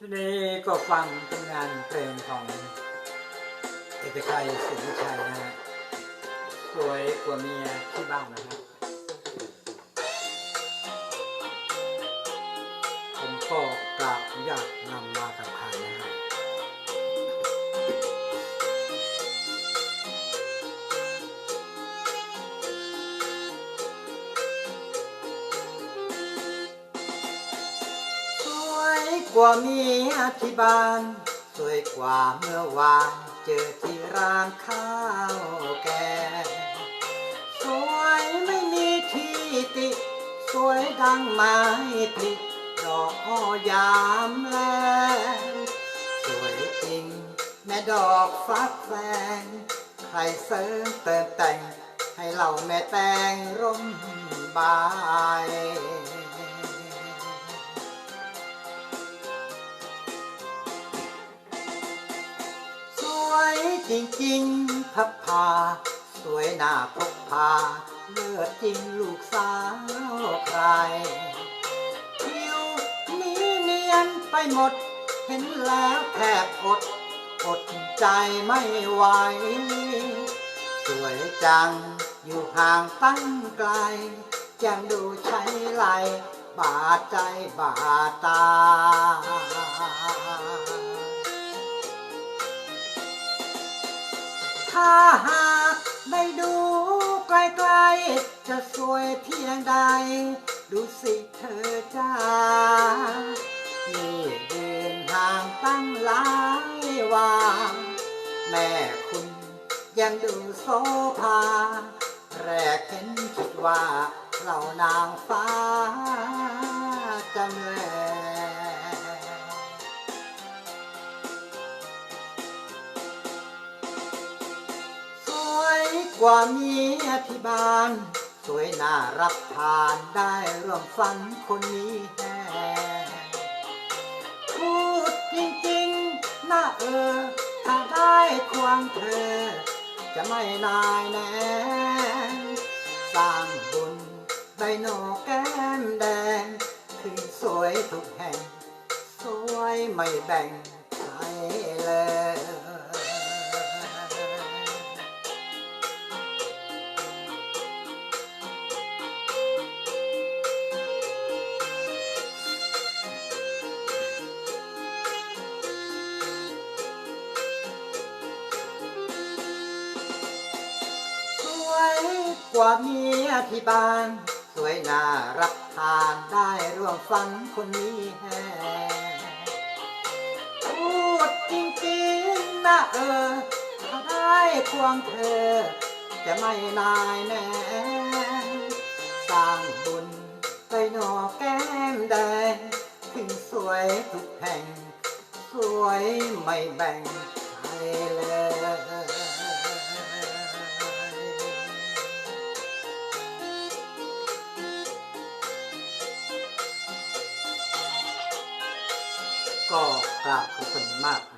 ช่วงนี้ก็ฟังเป็นงานเพลงของเอกชัยศรีวิชัยนะฮะสวยกว่าเมียที่บ้านนะครับผมก็กราบอนุญาก กว่าเมียที่บ้านสวยกว่าเมื่อวานเจอที่ร้านข้าวแกงสวยไม่มีที่ติ สวยดังไม้ผลิดอกอยามแลงสวยจริงแม่ดอกฟักแฟงใครเสริมเติมแต่งให้เราแม่แต่งร่มบาย วยจริงพับพาสวยหน้าพกพาเลือดจริงลูกสาวใครผิวนี้เนียนไปหมด เห็นแล้วแทบอดอดใจไม่ไหว สวยจังอยู่ห่างตั้งไกลยังดูใช้ไหลบาดใจบาดตา ถ้าหากได้ดูไกลๆ จะสวยเพียงใด ดูสิเธอจ้านี่เดินห่างตั้งหลายวาแม่คุณยังดูโซภาแรกเห็นคิดว่าเรานางฟ้าจำแล กว่าเมียที่บาน สวยน่ารับทานได้ร่วมฝันคนนี้แฮพูดจริงๆน่าเออ ถ้าได้ควงเธอ จะไม่นายแน่สร้างบุญไดโนแก้มแดงถึงสวยทุกแห่ง สวยไม่แบ่งใครเลย กว่าเมียที่บ้าน สวยน่ารับทานได้ร่วมฟังคนนี้แฮพูดจริงๆนะเออ ถ้าได้ควงเธอ จะไม่นายแน่สร้างบุญไปหนอแก้มแดงถึงสวยทุกแห่ง สวยไม่แบ่งใครเลย ราบขอบคุณมากนะ